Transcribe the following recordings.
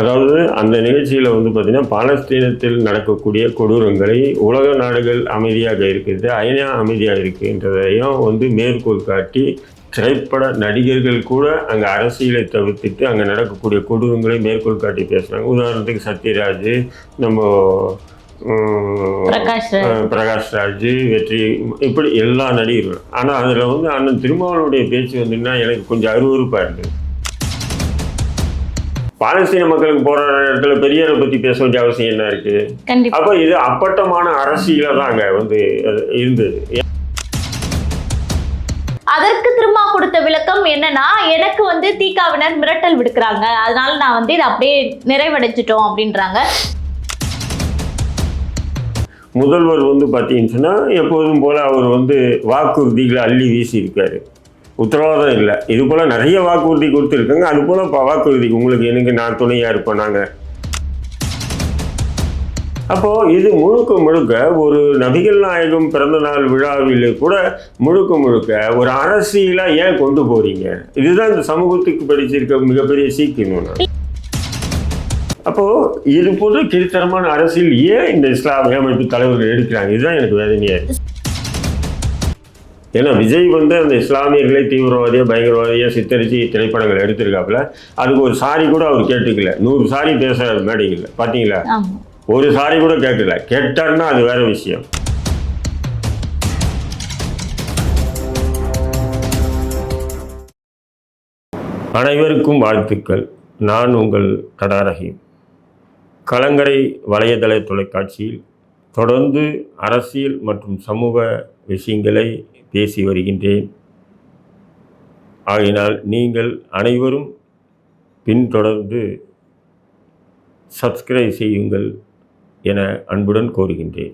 அதாவது அந்த நிகழ்ச்சியில் வந்து பார்த்திங்கன்னா பாலஸ்தீனத்தில் நடக்கக்கூடிய கொடூரங்களை உலக நாடுகள் அமைதியாக இருக்குது ஐநா அமைதியாக இருக்குன்றதையும் வந்து மேற்கோள் காட்டி திரைப்பட நடிகர்கள் கூட அங்கே அரசியலை தவிர்த்துட்டு அங்கே நடக்கக்கூடிய கொடூரங்களை மேற்கோள் காட்டி பேசுகிறாங்க உதாரணத்துக்கு சத்யராஜ் நம்ம பிரகாஷ் ராஜ். வெற்றி இப்படி எல்லா நடிகர்களும். ஆனால் அதில் வந்து அண்ணன் திருமாவளுடைய பேச்சு வந்துன்னா எனக்கு கொஞ்சம் அருவருப்பாக இருந்தது. பாலஸ்தீன மக்களுக்கு போற இடத்துல பெரியாரை பத்தி பேச வேண்டிய அவசியம் என்ன இருக்கு? அப்ப இது அப்பட்டமான அரசியல தான் அங்க வந்து இருந்தது. அதற்கு திரும்ப கொடுத்த விளக்கம் என்னன்னா எனக்கு வந்து தீகாவினர் மிரட்டல் விடுக்கிறாங்க. அதனால நான் வந்து இதை அப்படியே நிறைவடைச்சிட்டோம் அப்படின்றாங்க. முதல்வர் வந்து பார்த்தீங்கன்னு சொன்னா எப்போதும் போல அவர் வந்து வாக்குறுதிகளை அள்ளி வீசி இருக்காரு உத்தரவாதம் இல்லை. இது போல் நிறைய வாக்குறுதி கொடுத்துருக்காங்க. அது போல் இப்போ வாக்குறுதி. உங்களுக்கு எனக்கு நான் துணையாக இருப்பேன் நாங்கள் அப்போது இது முழுக்க முழுக்க ஒரு நபிகள் நாயகம் பிறந்த நாள் விழாவில் கூட முழுக்க முழுக்க ஒரு அரசியலாக ஏன் கொண்டு போகிறீங்க இதுதான் இந்த சமூகத்துக்கு படிச்சிருக்க மிகப்பெரிய சீக்கியம் அப்போது இது போன்ற கீழ்த்தரமான அரசியல் ஏன் இந்த இஸ்லாமிய அமைப்பு தலைவர்கள் எடுக்கிறாங்க? இதுதான் எனக்கு வேதனையாக இருக்குது ஏன்னா விஜய் வந்து அந்த இஸ்லாமியர்களை தீவிரவாதியா பயங்கரவாதியா சித்தரிச்சு திரைப்படங்கள் எடுத்திருக்காப்புல. அதுக்கு ஒரு சாரி கூட அவர் கேட்டுக்கல. நூறு சாரி பேச மேடைகள் பாத்தீங்களா? ஆமா. ஒரு சாரி கூட கேட்கல கேட்டாருன்னா அது வேற விஷயம். அனைவருக்கும் வாழ்த்துக்கள். நான் உங்கள் கடாரஹீம். கலங்கரை வலையதள தொலைக்காட்சியில் தொடர்ந்து அரசியல் மற்றும் சமூக விஷயங்களை பேசி வருகின்றேன். ஆகையினால் நீங்கள் அனைவரும் பின்தொடர்ந்து சப்ஸ்கிரைப் செய்யுங்கள் என அன்புடன் கோருகின்றேன்.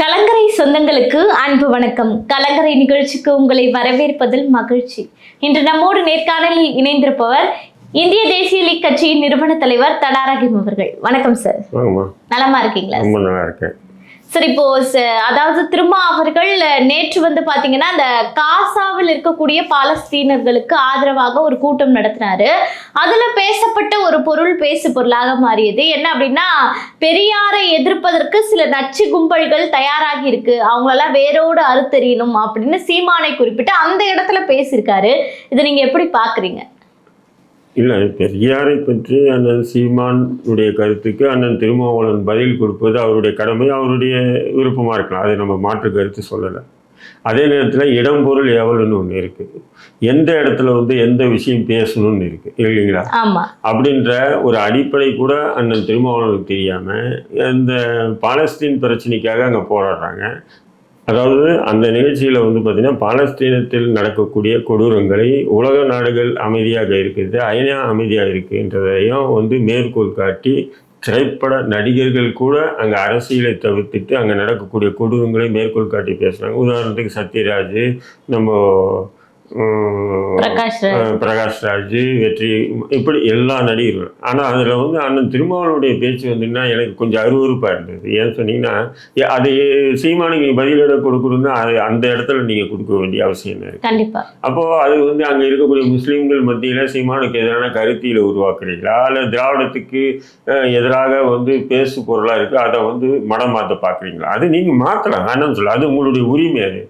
கலங்கரை சொந்தங்களுக்கு அன்பு வணக்கம். கலங்கரை நிகழ்ச்சிக்கு உங்களை வரவேற்பதில் மகிழ்ச்சி. இன்று நம்மோடு நேர்காணலில் இணைந்திருப்பவர் இந்திய தேசிய லீக் கட்சியின் நிறுவன தலைவர் தடாரகிம் அவர்கள். வணக்கம் சார் வாங்கம்மா நலமா இருக்கீங்களா ரொம்ப நல்லா இருக்கேன். சரி இப்போ ச- அதாவது திரும்ப அவர்கள் நேற்று வந்து பாத்தீங்கன்னா அந்த காசாவில் இருக்கக்கூடிய பாலஸ்தீனர்களுக்கு ஆதரவாக ஒரு கூட்டம் நடத்தினாரு. அதுல பேசப்பட்ட ஒரு பொருள் பேசு பொருளாக மாறியது. என்ன அப்படின்னா பெரியாரை எதிர்ப்பதற்கு சில நச்சு கும்பல்கள் தயாராகி இருக்கு. அவங்களெல்லாம் வேரோடு அறுத்தெறியணும் அப்படின்னு சீமானை குறிப்பிட்டு அந்த இடத்துல பேசியிருக்காரு. இதை நீங்க எப்படி பாக்குறீங்க? இல்லை பெரியாரை பற்றி அண்ணன் சீமானுடைய கருத்துக்கு அண்ணன் திருமாவளவன் பதில் கொடுப்பது அவருடைய கடமை அவருடைய விருப்பமாக இருக்கலாம். அதை நம்ம மாற்று கருத்து சொல்லலை. அதே நேரத்தில் இடம் பொருள் ஏவல்னு ஒன்று இருக்குது எந்த இடத்துல வந்து எந்த விஷயம் பேசணும்னு இருக்குது இல்லைங்களா? அப்படின்ற ஒரு அடிப்படை கூட அண்ணன் திருமாவளவனுக்கு தெரியாமல் இந்த பாலஸ்தீன் பிரச்சனைக்காக அங்கே போராடுறாங்க. அதாவது அந்த நிகழ்ச்சியில் வந்து பார்த்திங்கன்னா பாலஸ்தீனத்தில் நடக்கக்கூடிய கொடூரங்களை உலக நாடுகள் அமைதியாக இருக்குது ஐநா அமைதியாக இருக்குன்றதையும் வந்து மேற்கோள் காட்டி திரைப்பட நடிகர்கள் கூட அங்கே அரசியலை தவிர்த்துட்டு அங்கே நடக்கக்கூடிய கொடூரங்களை மேற்கோள் காட்டி பேசுகிறாங்க உதாரணத்துக்கு சத்யராஜ் நம்ம பிரகாஷ் ராஜ். வெற்றி இப்படி எல்லா நடிகர்களும். ஆனால் அதில் வந்து அண்ணன் திருமாவளுடைய பேச்சு வந்துன்னா எனக்கு கொஞ்சம் அருவருப்பாக இருந்தது. ஏன்னு சொன்னீங்கன்னா அது சீமானுக்கு பதிலிட கொடுக்கணும்னா அது அந்த இடத்துல நீங்கள் கொடுக்க வேண்டிய அவசியம் என்ன இருக்கு கண்டிப்பா. அப்போது அது வந்து அங்கே இருக்கக்கூடிய முஸ்லீம்கள் மத்தியில் சீமானுக்கு எதிரான கருத்தியில் உருவாக்குறீங்களா? அல்ல திராவிடத்துக்கு எதிராக வந்து பேசு பொருளாக இருக்குது அதை வந்து மடம் மாற்ற பார்க்குறீங்களா அது நீங்கள் மாற்றலாம் வேணாம்னு சொல்ல அது உங்களுடைய உரிமை அது.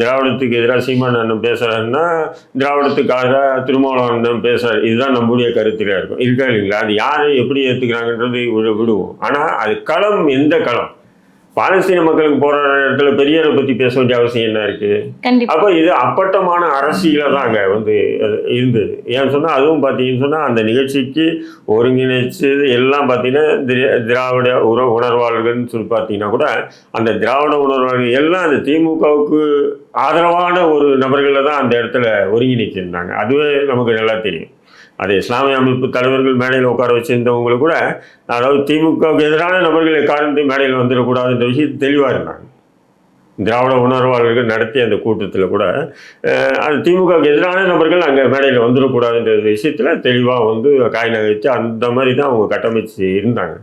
திராவிடத்துக்கு எதிராக சீமான் அண்ணன் பேசுகிறாருன்னா திராவிடத்துக்காக திருமாவளவன் பேசுகிறார் இதுதான் நம்முடைய கருத்திலாக இருக்கும். இருக்கா இல்லைங்களா? அது யாரை எப்படி ஏற்றுக்கிறாங்கன்றது விடுவோம். ஆனால் அது களம் எந்த களம்? பாலஸ்தீன மக்களுக்கு போகிற இடத்துல பெரியாரை பற்றி பேச வேண்டிய அவசியம் என்ன இருக்குது கண்டிப்பா. அப்போ இது அப்பட்டமான அரசியல தான் அங்கே வந்து அது இருந்தது. ஏன்னு சொன்னால் அதுவும் பார்த்தீங்கன்னு சொன்னால் அந்த நிகழ்ச்சிக்கு ஒருங்கிணைச்சது எல்லாம் பார்த்தீங்கன்னா திரா- திராவிட உற உணர்வாளர்கள்னு சொல்லி பார்த்தீங்கன்னா கூட அந்த திராவிட உணர்வாளர்கள் எல்லாம் அந்த திமுகவுக்கு ஆதரவான ஒரு நபர்களை தான் அந்த இடத்துல ஒருங்கிணைச்சிருந்தாங்க. அதுவே நமக்கு நல்லா தெரியும். அது இஸ்லாமிய அமைப்பு தலைவர்கள் மேடையில் உட்கார வச்சிருந்தவங்களும் கூட அதாவது திமுகவுக்கு எதிரான நபர்களை காரணத்தை மேடையில் வந்துடக்கூடாதுன்ற விஷயத்தை தெளிவாக இருந்தாங்க. திராவிட உணர்வாளர்கள் நடத்திய அந்த கூட்டத்தில் கூட அது திமுகவுக்கு எதிரான நபர்கள் அங்கே மேடையில் வந்துடக்கூடாதுன்ற விஷயத்தில் தெளிவாக வந்து காய் நகைச்சு அந்த மாதிரி தான் அவங்க கட்டமைச்சு இருந்தாங்க.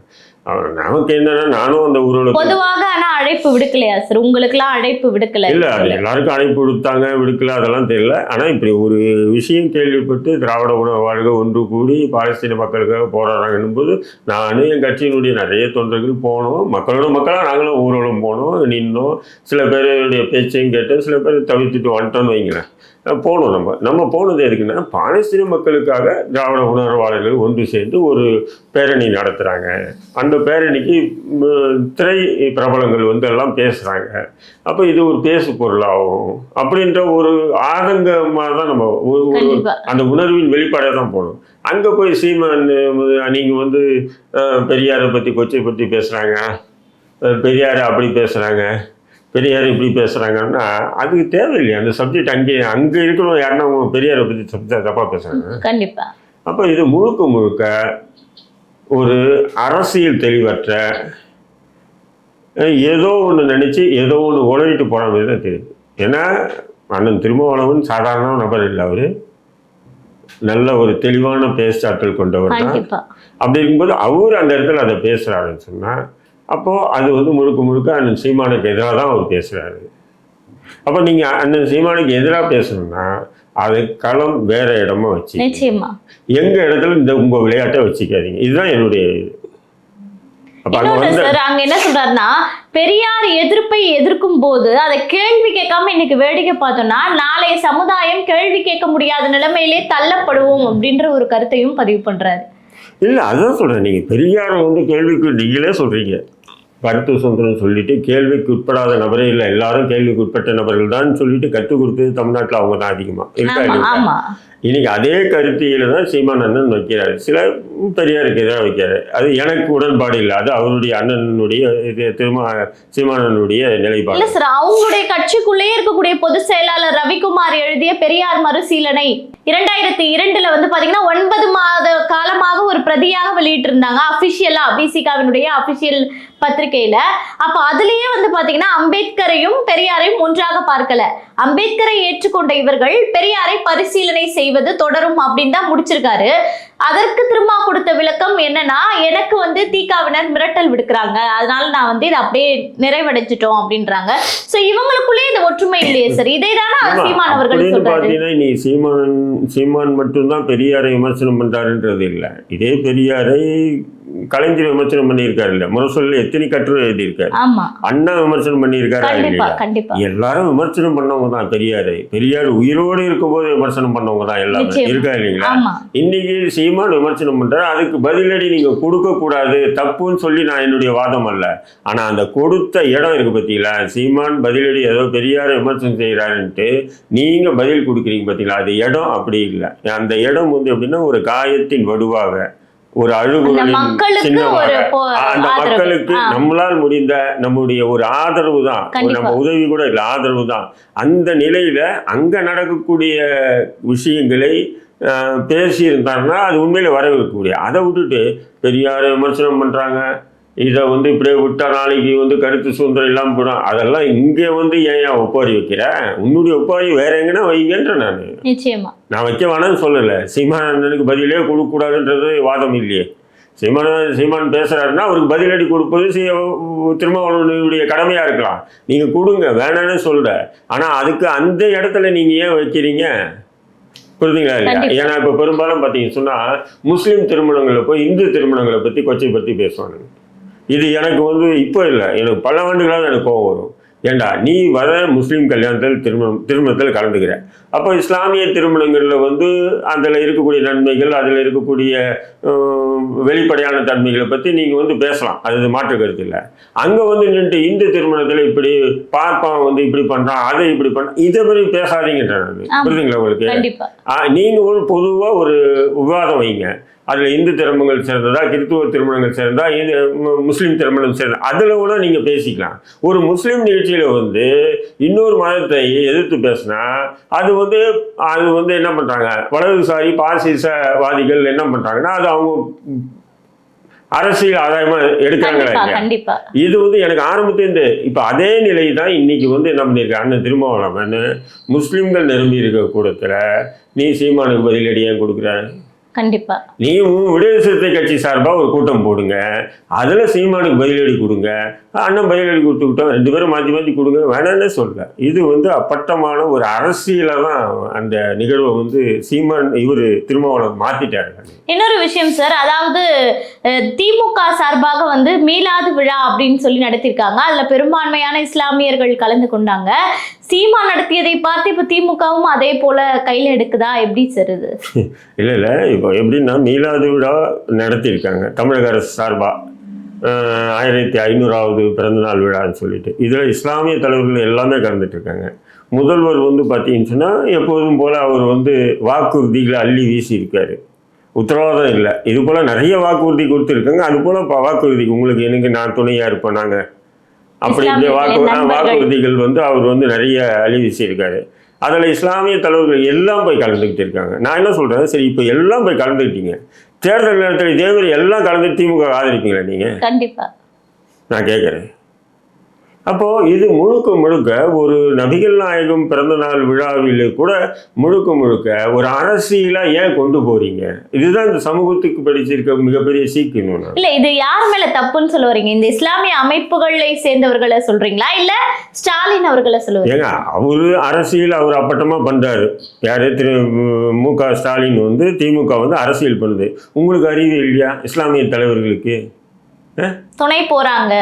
அவர் நமக்கு என்னன்னா நானும் அந்த ஊர்களுக்கு பொதுவாக ஆனா அழைப்பு விடுக்கலையா சார்? உங்களுக்கு எல்லாம் அழைப்பு விடுக்கல. இல்ல எல்லாருக்கும் அழைப்பு விடுத்தாங்க விடுக்கல அதெல்லாம் தெரியல. ஆனா இப்படி ஒரு விஷயம் கேள்விப்பட்டு திராவிட உணவாளர்கள் ஒன்று கூடி பாலஸ்தீன மக்களுக்காக போராடுறாங்கன்னும் போது நானும் என் கட்சியினுடைய நிறைய தொண்டர்கள் போனோம். மக்களோட மக்களாக நாங்களும் ஊர்வலம் போனோம் நின்னோம். சில பேருடைய பேச்சையும் கேட்டோம். சில பேர் தவிர்த்துட்டு வந்துட்டோம்னு வைங்களேன். போனோம் நம்ம. நம்ம போனது எதுக்குன்னா பாலஸ்தீன மக்களுக்காக திராவிட உணர்வாளர்கள் ஒன்று சேர்ந்து ஒரு பேரணி நடத்துகிறாங்க அந்த பேரணிக்கு திரை பிரபலங்கள் வந்து எல்லாம் பேசுகிறாங்க அப்போ இது ஒரு பேசு பொருளாகும். அப்படின்ற ஒரு ஆதங்கமாக தான் நம்ம அந்த உணர்வின் வெளிப்பாடாக தான் போகணும். அங்கே போய் சீமான் நீங்கள் வந்து பெரியாரை பற்றி கொச்சை பற்றி பேசுகிறாங்க பெரியார் அப்படி பேசுகிறாங்க பெரியார் இப்படி பேசுகிறாங்கன்னா அதுக்கு தேவையில்லையா. அந்த சப்ஜெக்ட் அங்கே அங்கே இருக்கிறவங்க யாருன்னா அவங்க பெரியாரை பற்றி சப்ஜெக்ட் தப்பாக பேசுகிறாங்க கண்டிப்பா. அப்போ இது முழுக்க முழுக்க ஒரு அரசியல் தெளிவற்ற ஏதோ ஒன்று நினச்சி ஏதோ ஒன்று உளறிட்டு போன மாதிரி தான் தெரியுது. ஏன்னா அண்ணன் திருமாவளவன் சாதாரண நபர் இல்லை அவர். நல்ல ஒரு தெளிவான பேச்சாற்றல் கொண்டவர் தான். அப்படி இருக்கும்போது அவர் அந்த இடத்துல அதை பேசுகிறாருன்னு சொன்னால் அப்போது அது வந்து முழுக்க முழுக்க அண்ணன் சீமானுக்கு எதிராக தான் அவர் பேசுகிறாரு அப்போ நீங்கள் அண்ணன் சீமானுக்கு எதிராக பேசணும்னா அது களம் வேற இடமா வச்சு நிச்சயமா. எங்க இடத்துல இந்த உங்க விளையாட்டை வச்சுக்காதீங்க. இதுதான் என்னுடைய அங்க என்ன சொல்றாருன்னா பெரியார் எதிர்ப்பை எதிர்க்கும் போது அதை கேள்வி கேட்காம இன்னைக்கு வேடிக்கை பார்த்தோம்னா நாளைய சமுதாயம் கேள்வி கேட்க முடியாத நிலைமையிலே தள்ளப்படுவோம் அப்படின்ற ஒரு கருத்தையும் பதிவு பண்றாரு. இல்ல அதான் சொல்றேன். நீங்க பெரியாரை வந்து கேள்விக்கு நீங்களே சொல்றீங்க. கருத்து சுதந்திரம் சொல்லிட்டு கேள்விக்கு உட்படாத நபரே இல்லை. எல்லாரும் கேள்விக்கு உட்பட்ட நபர்கள் தான் சொல்லிட்டு கற்றுக் கொடுத்தது தமிழ்நாட்டில் அவங்க தான் அதிகமா. இருக்கா இன்னைக்கு அதே கருத்தியில தான் சீமான் அண்ணன் வைக்கிறாரு. சில பெரியாருக்கு எதிராக வைக்கிறாரு. அது எனக்கு உடன்பாடு இல்லை. அது அவருடைய அண்ணனுடைய இது திருமா சீமானனுடைய நிலைப்பாடு. இல்ல சார் அவங்களுடைய கட்சிக்குள்ளேயே இருக்கக்கூடிய பொதுச் செயலாளர் ரவிக்குமார் எழுதிய பெரியார் மறுசீலனை இரண்டாயிரத்தி இரண்டுல வந்து பாத்தீங்கன்னா ஒன்பது மாத காலமாக ஒரு பிரதியாக வெளியிட்டு இருந்தாங்க அபிஷியலா பிசிகாவினுடைய அபிஷியல் பத்திரிகையில. அப்ப அதுலயே வந்து பாத்தீங்கன்னா அம்பேத்கரையும் பெரியாரையும் ஒன்றாக பார்க்கல. அம்பேத்கரை ஏற்றுக்கொண்ட இவர்கள் பெரியாரை பரிசீலனை செய்வது தொடரும் அப்படின்னு தான் முடிச்சிருக்காரு. அதற்கு திரும்ப கொடுத்த விளக்கம் என்னன்னா எனக்கு வந்து தீகாவினர் மிரட்டல் விடுக்கிறாங்க. அதனால நான் வந்து இதை அப்படியே நிறைவடைஞ்சிட்டோம் அப்படின்றாங்க. சோ இவங்களுக்குள்ளே இந்த ஒற்றுமை இல்லையே சார். இதை தானே சீமான் அவர்கள் பார்த்தீங்கன்னா நீ சீமான் சீமான் மட்டும்தான் பெரியாரை விமர்சனம் பண்றாருன்றது இல்லை. இதே பெரியாரை கலைஞர் விமர்சனம் பண்ணியிருக்காரு இல்ல முரசொல்ல எத்தனை கட்டுரை எழுதியிருக்காரு? அண்ணா விமர்சனம் பண்ணியிருக்காரா எல்லாரும் விமர்சனம் பண்ணவங்க தான் பெரியாரை. பெரியார் உயிரோடு இருக்கும்போது விமர்சனம் பண்ணவங்க தான் நிச்சயமா. இருக்கா இல்லைங்களா? இன்னைக்கு சீமான் விமர்சனம் பண்றாரு. அதுக்கு பதிலடி நீங்க கொடுக்க கூடாது தப்புன்னு சொல்லி நான் என்னுடைய வாதம் அல்ல. ஆனா அந்த கொடுத்த இடம் இருக்கு பார்த்தீங்களா சீமான் பதிலடி ஏதோ பெரியார விமர்சனம் செய்யறாருன்ட்டு நீங்க பதில் கொடுக்குறீங்க பார்த்தீங்களா அது இடம் அப்படி இல்லை. அந்த இடம் வந்து எப்படின்னா ஒரு காயத்தின் வடுவாக. ஒரு அழுகுகளின் அந்த. மக்களுக்கு. நம்மளால் முடிந்த நம்முடைய ஒரு ஆதரவு தான். நம்ம உதவி கூட இல்லை ஆதரவு தான் அந்த நிலையில அங்க நடக்கக்கூடிய விஷயங்களை அஹ், பேசியிருந்தாருன்னா அது உண்மையில வரவேற்கக்கூடிய அதை விட்டுட்டு பெரியார் விமர்சனம் பண்றாங்க இதை வந்து இப்படியே விட்டா நாளைக்கு வந்து கருத்து சுதந்திரம் இல்லாமல் போயிடும் அதெல்லாம் இங்கே வந்து ஏன் ஒப்பாரி வைக்கிற? உன்னுடைய ஒப்பாரி வேற எங்கன்னா வைங்கன்ற நான். நிச்சயமா. நான் வைக்க வேணாம்னு சொல்லலை. சீமான் அண்ணனுக்கு பதிலே கொடுக்கக்கூடாதுன்றது வாதம் இல்லையே. சீமான சீமான் பேசுறாருன்னா அவருக்கு பதிலடி கொடுப்பது சி- திருமாவளவனுடைய கடமையா இருக்கலாம். நீங்க கொடுங்க வேணாம்னு சொல்ற. ஆனா அதுக்கு அந்த இடத்துல நீங்க ஏன் வைக்கிறீங்க? புரியுதுங்களா இல்லையா. ஏன்னா இப்போ பெரும்பாலும் பார்த்தீங்கன்னு சொன்னா முஸ்லீம் திருமணங்களை போய் இந்து திருமணங்களை பத்தி கொச்சை பத்தி பேசுவானுங்க. இது எனக்கு வந்து இப்போ இல்லை. எனக்கு பல ஆண்டுகளாக எனக்கு கோவம் வரும். ஏண்டா நீ வர முஸ்லீம் கல்யாணத்தில் திருமணம் திருமணத்தில் கலந்துக்கிற. அப்போ இஸ்லாமிய திருமணங்களில் வந்து அதில் இருக்கக்கூடிய நன்மைகள் அதில் இருக்கக்கூடிய வெளிப்படையான தன்மைகளை பற்றி நீங்கள் வந்து பேசலாம். அது மாற்று கருத்து இல்லை. அங்கே வந்து நின்று இந்து திருமணத்தில் இப்படி பார்ப்பான் வந்து இப்படி பண்ணுறான் அதை இப்படி பண்ண இதை பற்றி பேசாதீங்கன்ற. புரியுதுங்களா உங்களுக்கு? கண்டிப்பா. ஆ, நீங்க ஒரு பொதுவா ஒரு விவாதம் வைங்க. அதுல இந்து திருமணங்கள் சேர்ந்ததா கிறித்துவ திருமணங்கள் சேர்ந்தா இது முஸ்லிம் திருமணம் சேர்ந்தா அதுல கூட நீங்க பேசிக்கலாம். ஒரு முஸ்லிம் நிகழ்ச்சியில வந்து இன்னொரு மதத்தை எதிர்த்து பேசினா அது வந்து அது வந்து என்ன பண்றாங்க? வலதுசாரி பாசிசவாதிகள் என்ன பண்றாங்கன்னா அது அவங்க அரசியல் ஆதாயமா எடுக்கிறாங்களா இது வந்து எனக்கு ஆரம்பத்திலேருந்து இப்போ அதே நிலை தான் இன்னைக்கு வந்து என்ன பண்ணியிருக்க அண்ணன் திருமாவளவன் முஸ்லீம்கள் நிரம்பி இருக்க கூடத்தில் நீ சீமானுக்கு பதிலடி ஏன் கொடுக்குற? கண்டிப்பா. நீ உன் விடுதலை சிறுத்தை கட்சி சார்பாக ஒரு கூட்டம் போடுங்க. அதில் சீமானுக்கு பதிலடி கொடுங்க. அண்ணன் பதிலடி கொடுத்துக்கிட்டோம் ரெண்டு பேரும் மாற்றி மாற்றி கொடுங்க. வேணான்னே சொல்ல. இது வந்து அப்பட்டமான ஒரு அரசியலை தான் அந்த நிகழ்வை வந்து சீமான் இவர் திருமாவளவன் மாற்றிட்டாரு இன்னொரு விஷயம் சார் அதாவது திமுக சார்பாக வந்து மீலாது விழா அப்படின்னு சொல்லி நடத்தியிருக்காங்க. அதுல பெரும்பான்மையான இஸ்லாமியர்கள் கலந்து கொண்டாங்க. சீமா நடத்தியதை பார்த்து இப்ப திமுகவும் அதே போல கையில எடுக்குதா? எப்படி சார் இது? இல்லை இல்லை. இப்போ எப்படின்னா மீலாது விழா நடத்தியிருக்காங்க. தமிழக அரசு சார்பாக ஆயிரத்தி ஐநூறாவது பிறந்தநாள் விழான்னு சொல்லிட்டு. இதில் இஸ்லாமிய தலைவர்கள் எல்லாமே கலந்துட்டு இருக்காங்க முதல்வர் வந்து பார்த்தீங்கன்னு சொன்னால் எப்போதும் போல் அவர் வந்து வாக்குறுதிகளை அள்ளி வீசியிருக்காரு. உத்தரவாதம் இல்லை. இது போல் நிறைய வாக்குறுதி கொடுத்துருக்காங்க. அது போல் இப்போ வாக்குறுதி உங்களுக்கு எனக்கு நான் துணையாக இருப்பேன் நாங்கள் அப்படி இப்படி வாக்கு. வாக்குறுதிகள் வந்து அவர் வந்து நிறைய அள்ளி வீசியிருக்காரு. அதில் இஸ்லாமிய தலைவர்கள் எல்லாம் போய் கலந்துக்கிட்டு இருக்காங்க. நான் என்ன சொல்கிறேன் சரி இப்போ எல்லாம் போய் கலந்துக்கிட்டீங்க தேர்தல் நேரத்தில் இதே மாதிரி எல்லாம் கலந்து திமுக ஆதரிப்பீங்களா நீங்கள் கண்டிப்பா. நான் கேட்குறேன் அப்போது இது முழுக்க முழுக்க ஒரு நபிகள் நாயகம் பிறந்த நாள் விழாவில் கூட முழுக்க முழுக்க ஒரு அரசியலாக ஏன் கொண்டு போறீங்க? இதுதான் இந்த சமூகத்துக்கு படிச்சிருக்க மிகப்பெரிய சீக்கிரம் நான். இல்ல இது யார் மேல தப்புன்னு சொல்ல வரீங்க? இந்த இஸ்லாமிய அமைப்புகளை சேர்ந்தவர்களை சொல்றீங்களா? இல்ல ஸ்டாலின் அவர்களை சொல்ல வரீங்களா? ஏங்க அவரு அரசியல் அவர் அப்பட்டமா பண்றாரு. யாரு? திரு மு க ஸ்டாலின் வந்து திமுக வந்து அரசியல் பண்ணுது. உங்களுக்கு அறிவு இல்லையா இஸ்லாமிய தலைவர்களுக்கு? துணை போறாங்க.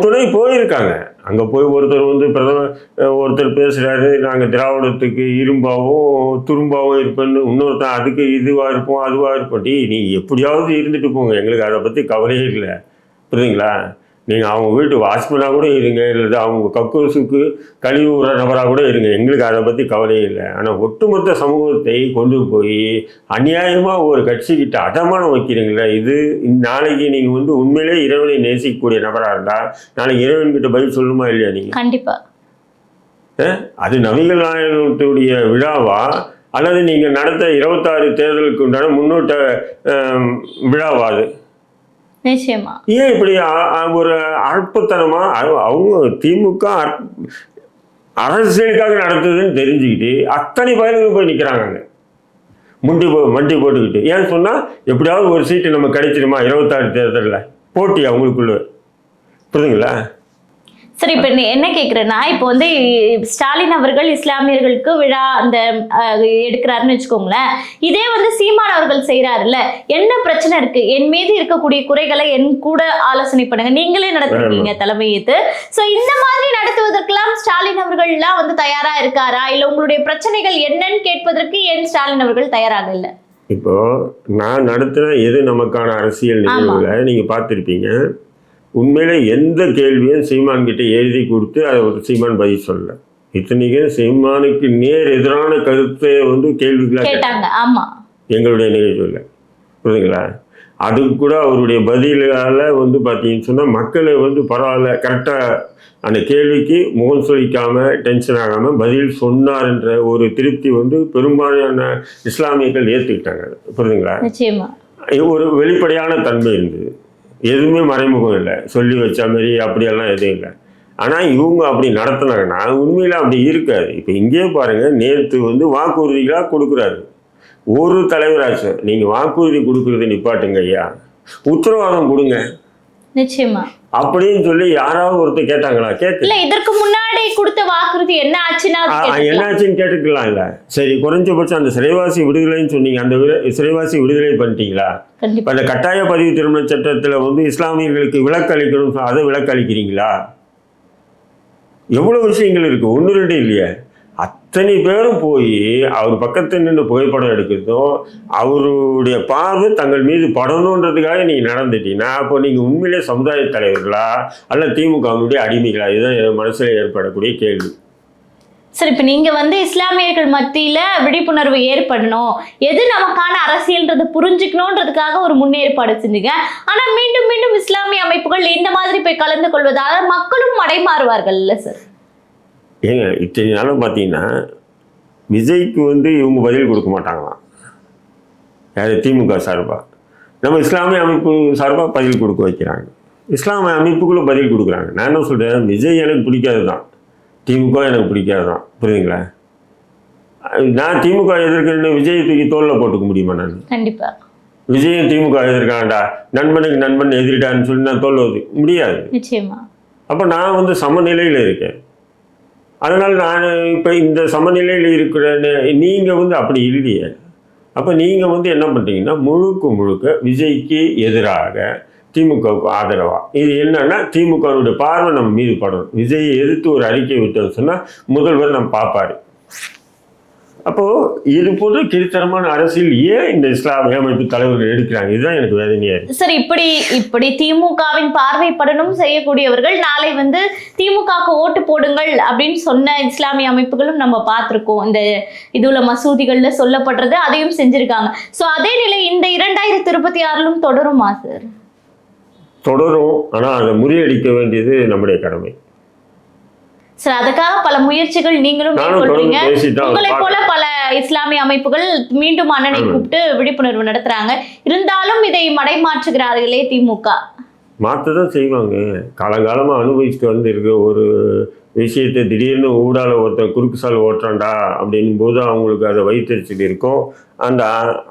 துணை போயிருக்காங்க. அங்க போய் ஒருத்தர் வந்து பிரதமர் ஒருத்தர் பேசுறாரு. நாங்க திராவிடத்துக்கு இரும்பாவும் துரும்பாவும் இருப்பேன்னு இன்னொருத்தன் அதுக்கு இதுவா இருப்போம் அதுவா இருப்போம். டீ நீ எப்படியாவது இருந்துட்டு போங்க. எங்களுக்கு அதை பத்தி கவலையே இல்லை. புரியுதுங்களா? நீங்கள் அவங்க வீட்டு வாட்ச்மேனாக கூட இருங்க இல்லை அவங்க கக்கூசுக்கு கழிவு விடுற நபராக கூட இருங்க. எங்களுக்கு அதை பற்றி கவலையே இல்லை. ஆனால் ஒட்டுமொத்த சமூகத்தை கொண்டு போய் அநியாயமாக ஒரு கட்சிக்கிட்ட அடமானம் வைக்கிறீங்களே இது நாளைக்கு நீங்கள் வந்து உண்மையிலே இறைவனை நேசிக்கக்கூடிய நபராக இருந்தால் நாளைக்கு இறைவன்கிட்ட பதில் சொல்லுமா இல்லையா நீங்கள் கண்டிப்பா. அது நபிகள் நாயகத்துடைய விழாவா? அல்லது நீங்கள் நடத்த இருபத்தாறு தேர்தலுக்கு உண்டான முன்னோட்ட விழாவா அது? நிச்சயமா. ஏன் இப்படி ஒரு அற்பத்தனமா அவங்க திமுக அற்- அரசியலுக்காக நடத்துதுன்னு தெரிஞ்சுக்கிட்டு அத்தனை பயலுக்கு போய் நிற்கிறாங்க முண்டி போ மண்டி போட்டுக்கிட்டு. ஏன் சொன்னால் எப்படியாவது ஒரு சீட்டு நம்ம கிடைச்சிடுமா? இருபத்தாறு தேர்தலில். போட்டி அவங்களுக்குள்ள. புரியுதுங்களா? சரி இப்ப நீ என்ன கேக்குறேன்னா இப்போ வந்து ஸ்டாலின் அவர்கள் இஸ்லாமியர்களுக்கு விழா அந்த எடுக்கிறாருன்னு வச்சுக்கோங்களேன். இதே வந்து சீமான் அவர்கள் செய்யறாருல்ல என்ன பிரச்சனை இருக்கு? என் மீது இருக்கக்கூடிய குறைகளை என் கூட ஆலோசனை பண்ணுங்க. நீங்களே நடத்துறீங்க தலைமையேத்து சோ இந்த மாதிரி நடத்துவதற்கெல்லாம் ஸ்டாலின் அவர்கள் எல்லாம் வந்து தயாரா இருக்காரா? இல்ல உங்களுடைய பிரச்சனைகள் என்னன்னு கேட்பதற்கு ஏன் ஸ்டாலின் அவர்கள் தயாராக இல்ல? இப்போ நான் நடத்தின எது நமக்கான அரசியல் நிகழ்வுல நீங்க பார்த்துருப்பீங்க. உண்மையில எந்த கேள்வியும் சீமான் கிட்ட எழுதி கொடுத்து அதை ஒரு சீமான் பதில் சொல்லல. இத்தனைக்கும் சீமானுக்கு நேர் எதிரான கருத்தை வந்து கேள்விகளாக கேட்டாங்க. ஆமா. எங்களுடைய நிகழ்ச்சியில் புரியுதுங்களா? அதுக்கு கூட அவருடைய பதிலால் வந்து பார்த்தீங்கன்னு சொன்னால் மக்களை வந்து பரவாயில்ல கரெக்டாக அந்த கேள்விக்கு முகம் சொலிக்காமல் டென்ஷன் ஆகாமல் பதில் சொன்னார்ன்ற ஒரு திருப்தி வந்து பெரும்பாலான இஸ்லாமியர்கள் ஏற்றுக்கிட்டாங்க புரியுதுங்களா? ஒரு வெளிப்படையான தன்மை இருந்தது. எதுவுமே மறைமுகம் இல்லை. சொல்லி வச்ச மாதிரி அப்படியெல்லாம் எதுவும் இல்லை. ஆனால் இவங்க அப்படி நடத்தினாங்கன்னா உண்மையில் அப்படி இருக்காது. இப்போ இங்கேயே பாருங்கள் நேற்று வந்து வாக்குறுதிகளாக கொடுக்குறாரு. ஒரு தலைவராச்சும் நீங்கள் வாக்குறுதி கொடுக்குறது நிப்பாட்டுங்க ஐயா. உத்தரவாதம் கொடுங்க. நிச்சயமா. அப்படின்னு சொல்லி யாராவது ஒருத்தர் கேட்டாங்களா? கேட்க இல்ல இதற்கு முன்னாடி கொடுத்த வாக்குறுதி என்ன ஆச்சுன்னா ஆ, கேட்டுக்கலாம். என்னாச்சுன்னு கேட்டுக்கலாம் இல்லை. சரி குறைஞ்சபட்சம் அந்த சிறைவாசி விடுதலைன்னு சொன்னீங்க. அந்த சிறைவாசி விடுதலை பண்ணிட்டீங்களா? இப்போ அந்த கட்டாய பதிவு திருமண சட்டத்தில் வந்து இஸ்லாமியர்களுக்கு விலக்கு அளிக்கணும் அதை விலக்கு அளிக்கிறீங்களா எவ்வளோ விஷயங்கள் இருக்குது ஒன்று ரெண்டு இல்லையே. அத்தனை பேரும் போய் அவர் பக்கத்தில் நின்று புகைப்படம் எடுக்கிறதும் அவருடைய பார்வை தங்கள் மீது படணுன்றதுக்காக நீங்கள் நடந்துட்டீங்கன்னா அப்போ நீங்கள் உண்மையிலே சமுதாய தலைவர்களா? அல்ல திமுகவுடைய அடிமைகளா? இதுதான் என் மனசில் ஏற்படக்கூடிய கேள்வி. சரி இப்போ நீங்கள் வந்து இஸ்லாமியர்கள் மத்தியில் விழிப்புணர்வு ஏற்படணும். எது நமக்கான அரசியல்ன்றது புரிஞ்சுக்கணுன்றதுக்காக ஒரு முன்னேற்பாடு செஞ்சீங்க. ஆனால் மீண்டும் மீண்டும் இஸ்லாமிய அமைப்புகள் இந்த மாதிரி போய் கலந்து கொள்வதால் மக்களும் மடைமாறுவார்கள் இல்லை சார்? ஏங்க இத்தனை நாளும் பார்த்தீங்கன்னா விஜய்க்கு வந்து இவங்க பதில் கொடுக்க மாட்டாங்களாம். யார்? திமுக சார்பாக நம்ம இஸ்லாமிய அமைப்பு சார்பாக பதில் கொடுக்க வைக்கிறாங்க. இஸ்லாமிய அமைப்புக்குள்ளே பதில் கொடுக்குறாங்க. நான் என்ன சொல்கிறேன் விஜய் எனக்கு பிடிக்காது தான் திமுக எனக்கு பிடிக்காது தான் புரியுதுங்களா? நான் திமுக எதிர்க்கிறேன்னு விஜய் தூக்கி தோளில் போட்டுக்க முடியுமா நான்? கண்டிப்பா. விஜயம் திமுக எதிர்க்காண்டா நண்பனுக்கு நண்பன் எதிரிடான்னு சொல்லி நான் சொல்லுவது முடியாது. நிச்சயமா. அப்போ நான் வந்து சமநிலையில் இருக்கேன். அதனால் நான் இப்போ இந்த சமநிலையில் இருக்கிற நீங்கள் வந்து அப்படி இல்லையே. அப்போ நீங்கள் வந்து என்ன பண்ணுறீங்கன்னா முழுக்க முழுக்க விஜய்க்கு எதிராக திமுகவுக்கு ஆதரவாக இது என்னன்னா திமுகவுடைய பார்வை நம்ம மீது படணும். விஜயை எதிர்த்து ஒரு அறிக்கை விட்டோம்னு சொன்னால் முதல்வர் நம்ம பார்ப்பாரு. அப்போது இது போன்ற கீழ்த்தரமான அரசியல் ஏன் இந்த இஸ்லாமிய அமைப்பு தலைவர்கள் எடுக்கிறாங்க? இதுதான் எனக்கு இருக்குது சரி இப்படி இப்படி திமுகவின் பார்வைப்படணும் செய்யக்கூடியவர்கள் நாளை வந்து திமுகவுக்கு ஓட்டு போடுங்கள் அப்படின்னு சொன்ன இஸ்லாமிய அமைப்புகளும் நம்ம பார்த்திருக்கோம். இந்த இதுல மசூதிகள்ல சொல்லப்படுறது அதையும் செஞ்சிருக்காங்க. சோ அதே நிலை இந்த இரண்டாயிரத்தி இருபத்தி ஆறிலும் தொடருமா சார்? தொடரும். ஆனால் அதை முறியடிக்க வேண்டியது நம்முடைய கடமை. சார் அதுக்காக பல முயற்சிகள் நீங்களும் மேற்கொள்றீங்க. உங்களை போல. பல இஸ்லாமிய அமைப்புகள் மீண்டும் அண்ணனை. கூப்பிட்டு விழிப்புணர்வு நடத்துறாங்க. இருந்தாலும் இதை மடைமாற்றுகிறார்களே திமுக? மாற்ற தான் செய்வாங்க. காலங்காலமாக அனுபவிச்சுட்டு வந்திருக்க. ஒரு விஷயத்தை திடீர்னு ஊடால ஒருத்தன் குறுக்கு சால் ஓட்டுறான்டா அப்படின்னும் போது அவங்களுக்கு அதை வைத்தறிச்சல் இருக்கும். அந்த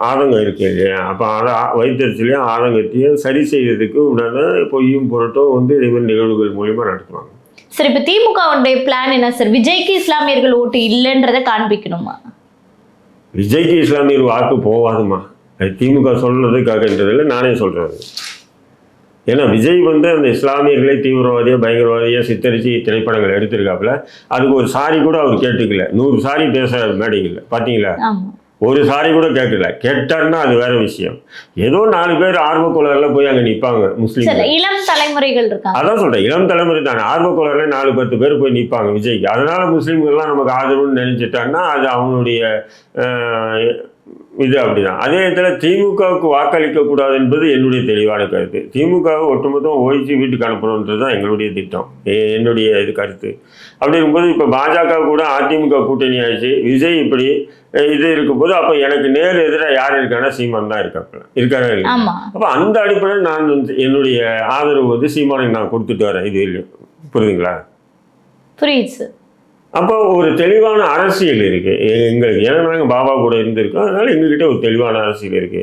ஆதங்கம் இருக்கு இல்லையா? அப்போ அதை வைத்தறிச்சலையும் ஆதங்கத்தையும் சரி செய்யறதுக்கு உடனே பொய்யும் புரட்டும் வந்து இதேமாதிரி நிகழ்வுகள் மூலியமா நடத்துவாங்க. சரி இப்ப திமுகவுடைய பிளான் என்ன சார்? விஜய்க்கு இஸ்லாமியர்கள் ஓட்டு இல்லைன்றதை காண்பிக்கணுமா? விஜய்க்கு இஸ்லாமியர் வாக்கு போவாதுமா. அது திமுக சொல்றதுக்காகன்றதில்ல நானே சொல்றது ஏன்னா விஜய் வந்து அந்த இஸ்லாமியர்களை தீவிரவாதியா பயங்கரவாதியா சித்தரிச்சு திரைப்படங்கள் எடுத்திருக்காப்புல. அதுக்கு ஒரு சாரி கூட அவர் கேட்டுக்கல. நூறு சாரி பேச மேடைகள் பார்த்தீங்களா ஒரு சாரி கூட கேட்கல கேட்டாருன்னா அது வேற விஷயம். ஏதோ நாலு பேர் ஆர்வக்குழலில் போய் அங்கே நிற்பாங்க சரி முஸ்லீம்கள் இளம் தலைமுறைகள் இருக்காங்க. அதான் சொல்றேன் இளம் தலைமுறை தானே. ஆர்வக்குழலில் நாலு பத்து பேர் போய் நிற்பாங்க விஜய்க்கு. அதனால முஸ்லீம்கள்லாம் நமக்கு ஆதரவுன்னு நினைச்சிட்டாங்கன்னா அது அவனுடைய இது அப்படிதான். அதே நேரத்தில் திமுகவுக்கு வாக்களிக்க கூடாது என்பது என்னுடைய தெளிவான கருத்து. திமுகவை ஒட்டுமொத்தம் ஒழிச்சு வீட்டுக்கு அனுப்பணுன்றது தான் எங்களுடைய திட்டம். என்னுடைய இது கருத்து. அப்படி இருக்கும்போது இப்போ பாஜக கூட அதிமுக கூட்டணி ஆயிடுச்சு. விஜய் இப்படி இது இருக்கும்போது அப்போ எனக்கு நேர் எதிராக யார் இருக்கானா சீமான் தான் இருக்காப்புல இருக்காரா இல்லை அப்போ அந்த அடிப்படையில் நான் என்னுடைய ஆதரவு வந்து சீமானுக்கு நான் கொடுத்துட்டு வரேன். இது புரியுதுங்களா? புரியுது சார் அப்போ ஒரு தெளிவான அரசியல் இருக்கு. எங்களுக்கு ஏன்னா நாங்கள் பாபா கூட இருந்திருக்கோம். அதனால எங்ககிட்ட ஒரு தெளிவான அரசியல் இருக்கு.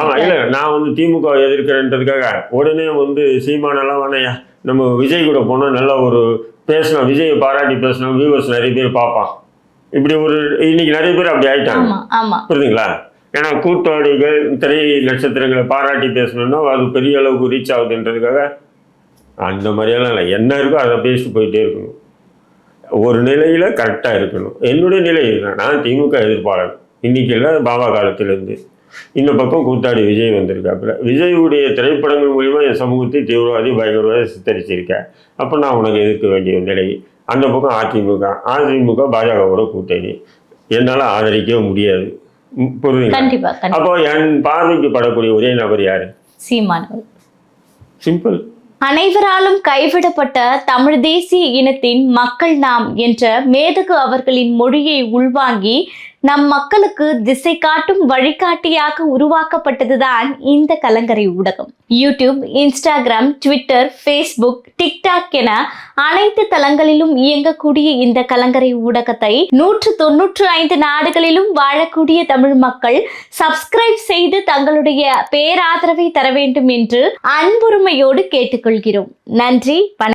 ஆமா இல்லை. நான் வந்து திமுக எதிர்க்கிறேன்றதுக்காக உடனே வந்து சீமானெல்லாம் வேணையா நம்ம விஜய் கூட போனால் நல்ல ஒரு பேசணும் விஜயை பாராட்டி பேசணும் வியூவர்ஸ் நிறைய பேர் பார்ப்பான். இப்படி ஒரு இன்னைக்கு நிறைய பேர் அப்படி ஆயிட்டாங்க. புரியுதுங்களா? ஏன்னா கூட்டாளிகள் திரை நட்சத்திரங்களை பாராட்டி பேசணும்னா அது பெரிய அளவுக்கு ரீச் ஆகுதுன்றதுக்காக அந்த மாதிரியெல்லாம் இல்லை. என்ன இருக்கோ அதை பேசிட்டு போயிட்டே இருக்கணும். ஒரு நிலையில் கரெக்டாக இருக்கணும். என்னுடைய நிலை இதுதான். நான் திமுக எதிர்ப்பாளர். இன்னைக்கு இல்லை பாபா காலத்திலேருந்து. இந்த பக்கம் கூத்தாடி விஜய் வந்திருக்காப்புல. விஜயுடைய திரைப்படங்கள் மூலிமா என் சமூகத்தை தீவிரவாதி பயங்கரவாதி சித்தரிச்சிருக்கேன். அப்போ நான் உனக்கு எதிர்க்க வேண்டிய நிலை. அந்த பக்கம் அதிமுக. அதிமுக பாஜகவோட கூட்டணி. என்னால் ஆதரிக்கவே முடியாது. புரியுதுங்களா? அப்போ என் பார்வைக்கு படக்கூடிய ஒரே நபர் யாரு? சீமான். சிம்பிள். அனைவராலும் கைவிடப்பட்ட தமிழ் தேசிய இனத்தின் மக்கள் நாம் என்ற மேதகு அவர்களின் மொழியை உள்வாங்கி நம் மக்களுக்கு திசை காட்டும் வழிகாட்டியாக உருவாக்கப்பட்டதுதான் இந்த கலங்கரை ஊடகம். YouTube Instagram Twitter Facebook TikTok என அனைத்து தளங்களிலும் இயங்கக்கூடிய இந்த கலங்கரை ஊடகத்தை நூற்று தொன்னூற்று ஐந்து நாடுகளிலும் வாழக்கூடிய தமிழ் மக்கள் சப்ஸ்கிரைப் செய்து தங்களுடைய பேராதரவை தர வேண்டும் என்று அன்புரிமையோடு கொள்கிறோம். நன்றி வணக்கம்.